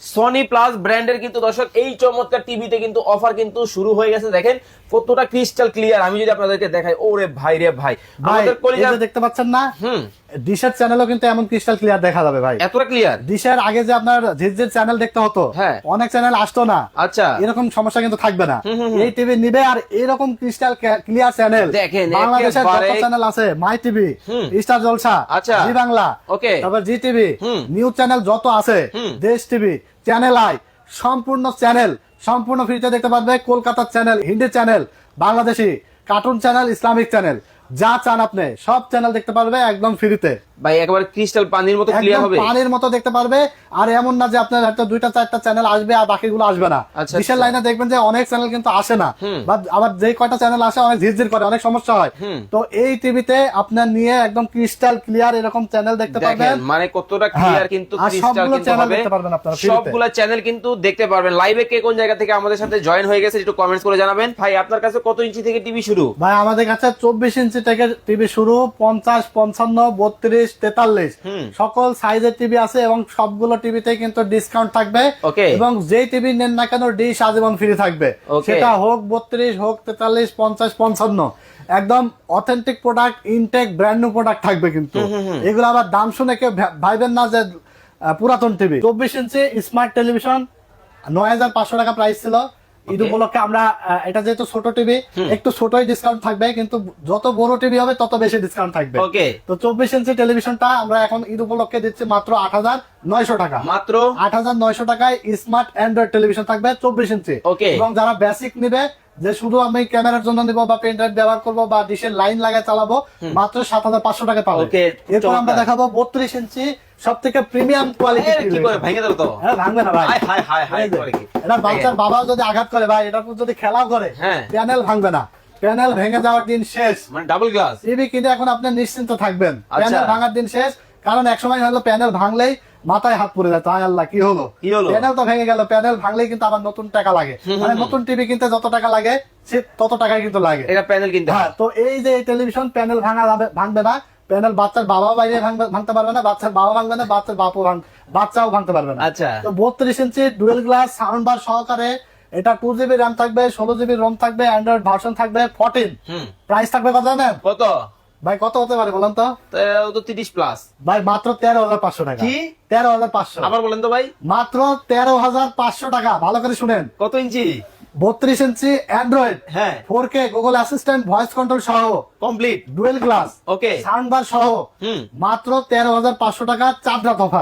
Sony plus ব্র্যান্ডের কিন্তু দর্শক এই চমৎকার টিভিতে কিন্তু অফার কিন্তু শুরু হয়ে গেছে। দেখেন কতটা ক্রিস্টাল ক্লিয়ার আমি যদি আপনাদেরকে দেখাই ওরে ভাই রে ভাই। আমাদের কলিজা দেখতে পাচ্ছেন না? হুম। ডিশের চ্যানেলও কিন্তু এমন ক্রিস্টাল ক্লিয়ার দেখা যাবে ভাই। এতটা ক্লিয়ার ডিশের আগে যে আপনার ঝিঝির চ্যানেল দেখতে হতো হ্যাঁ। অনেক চ্যানেল আসতো না। আচ্ছা। এরকম সমস্যা কিন্তু থাকবে না। এই টিভি নিবে আর এরকম ক্রিস্টাল ক্লিয়ার চ্যানেল দেখেন, বাংলাদেশের যত চ্যানেল আছে মাই টিভি স্টার জলসা আচ্ছা। জি বাংলা ওকে। তারপর জি টিভি। নিউজ চ্যানেল যত আছে দেশ টিভি চ্যানেল আই সম্পূর্ণ চ্যানেল সম্পূর্ণ ফ্রিতে দেখতে পারবে কলকাতার channel Hindi channel Bangladeshi cartoon channel Islamic channel যা চান আপনি সব চ্যানেল দেখতে পারবে একদম ফ্রিতে ভাই একেবারে ক্রিস্টাল পানির মতো ক্লিয়ার হবে। পানির মতো দেখতে পারবে। আর এমন না যে আপনার হয়তো দুইটা চারটা চ্যানেল আসবে আর বাকিগুলো আসবে না। আচ্ছা, আচ্ছা। লাইনে দেখবেন যে অনেক চ্যানেল কিন্তু আসে না। বা আবার যে কয়টা চ্যানেল আসে অনেক ঝিরঝির করে অনেক সমস্যা হয়। তো এই টিভিতে আপনার নিয়ে একদম ক্রিস্টাল ক্লিয়ার এরকম চ্যানেল দেখতে পাবেন মানে কতটা ক্লিয়ার কিন্তু ক্রিস্টাল সবগুলো কিন্তু হবে। দেখতে পারবেন আপনারা free সবগুলা চ্যানেল কিন্তু দেখতে পারবেন। লাইভে কে কোন জায়গা থেকে আমাদের সাথে জয়েন হয়ে গেছে একটু কমেন্টস করে জানাবেন। ভাই আপনার কাছে কত ইঞ্চি থেকে টিভি শুরু? ভাই আমাদের কাছে চব্বিশ ইঞ্চি থেকে টিভি শুরু পঞ্চাশ পঞ্চান্ন বত্রিশ তেতাল্লিশ। সকল সাইজের টিভি আছে এবং সবগুলো টিভিতে কিন্তু ডিসকাউন্ট থাকবে। এবং যেই টিভি নেন না কেন ডিশ আজীবন ফ্রি থাকবে। সেটা হোক বত্রিশ হোক তেতাল্লিশ পঞ্চাশ পঞ্চান্ন। একদম authentic product intact brand new product থাকবে কিন্তু। এগুলো আবার দাম শুনে কেউ ভাইবেন না যে পুরাতন টিভি চব্বিশ ইঞ্চি স্মার্ট টেলিভিশন নয় হাজার পাঁচশো টাকা প্রাইস ছিল। ঈদ উপলক্ষে আমরা এটা যেহেতু ছোট টিভি একটু ছোটই ডিসকাউন্ট থাকবে কিন্তু যত বড় টিভি হবে তত বেশি ডিসকাউন্ট থাকবে। ওকে তো চব্বিশ ইঞ্চি টেলিভিশনটা আমরা এখন ঈদ উপলক্ষে দিচ্ছি মাত্র আট হাজার নয়শো টাকা। মাত্র? আট হাজার নয়শো টাকায় স্মার্ট অ্যান্ড্রয়েড টেলিভিশন থাকবে চব্বিশ ইঞ্চি Okay. এবং যারা বেসিক নিবে যে শুধু আমি ক্যামেরার জন্য নিবো বা পেন ড্রাইভ ব্যবহার করব বা ডিশের লাইন লাগায় চালাবো মাত্র সাত হাজার পাঁচশো টাকা পাবো। এরপর আমরা দেখাবো বত্রিশ ইঞ্চি সব থেকে প্রিমিয়াম কোয়ালিটি কি করে? ভেঙে দিল তো। হ্যাঁ ভাঙবে না ভাই। হায় এই যে, করে কি? এটা বাচ্চার বাবা যদি আঘাত করে ভাই উপর যদি খেলাও করে। প্যানেল ভাঙবে না। প্যানেল ভেঙে যাওয়ার দিন শেষ। মানে ডাবল গ্লাস টিভি কিনে এখন আপনি নিশ্চিন্ত থাকবেন। আচ্ছা। প্যানেল ভাঙার দিন শেষ। কারণ একসময় হলো প্যানেল ভাঙলেই মাথায় হাত পড়ে যায়। তাই আল্লাহ কি হলো? কি হলো? প্যানেল তো ভেঙে গেল। প্যানেল ভাঙলেই কিন্তু আবার নতুন টাকা লাগে। মানে নতুন টিভি কিনতে যত টাকা লাগে সে তত টাকাই কিন্তু লাগে। এটা প্যানেল কিনতে হ্যাঁ। তো এই যে টেলিভিশন প্যানেল ভাঙা ভাঙবে না প্যানেল বাচ্চার বাবা বাইরে ভাঙতে পারবে না বাচ্চার বাবা ভাঙবে না বাচ্চার বাপও ভাঙ বাচ্চাও ভাঙতে পারবে না। আচ্ছা। তো বত্রিশ inch dual glass sound bar সহকারে এটা টু জিবি র্যাম থাকবে ষোলো জিবি রোম থাকবে অ্যান্ড্রয়েড ভার্সন থাকবে ফোরটিন প্রাইস থাকবে কত জানেন? কত? ভাই কত হতে পারে বলেন তো? তিরিশ প্লাস ভাই মাত্র তেরো হাজার পাঁচশো টাকা। কি? তেরো হাজার পাঁচশো। আবার বলেন তো ভাই। মাত্র তেরো হাজার পাঁচশো টাকা। ভালো করে শুনেন। কত ইঞ্চি? বত্রিশ ইঞ্চি অ্যান্ড্রয়েড হ্যাঁ। Four K Google assistant voice control সহ। Complete dual glass okay sound bar সহ। হুম। মাত্র তেরো হাজার পাঁচশো টাকা চার তফা অফার